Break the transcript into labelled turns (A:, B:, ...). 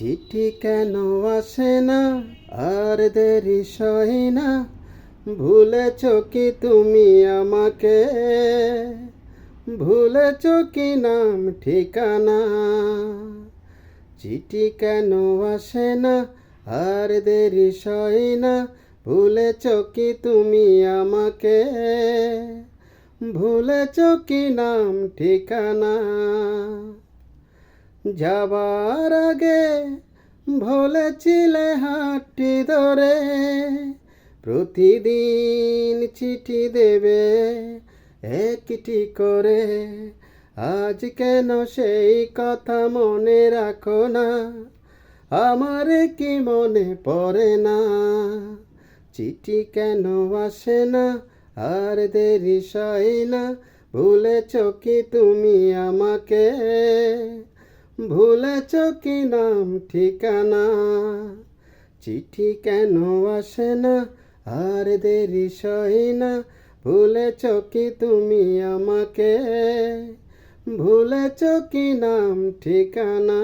A: চিঠি কেন আসে না? আর দেরি সয় না? ভুলেছ কি তুমি আমাকে? ভুলেছ কি নাম, ঠিকানা? চিঠি কেন আসে না? আর দেরি সয় না? ভুলেছ কি তুমি আমাকে? ভুলেছ কি নাম, ঠিকানা? যাবার আগে বলেছিলে হাতটি ধরে, প্রতিদিন চিঠি দেবে একটি করে। আজ কেন সেই কথা মনে রাখো না? আমার কি মনে পড়ে না? চিঠি কেন আসে না? আর দেরি সয় না? ভুলেছ কি তুমি আমাকে? ভুলেছ কি নাম, ঠিকানা? চিঠি কেন আসে না? আর দেরি সহি না। ভুলেছ কি তুমি আমাকে? ভুলেছ কি নাম, ঠিকানা?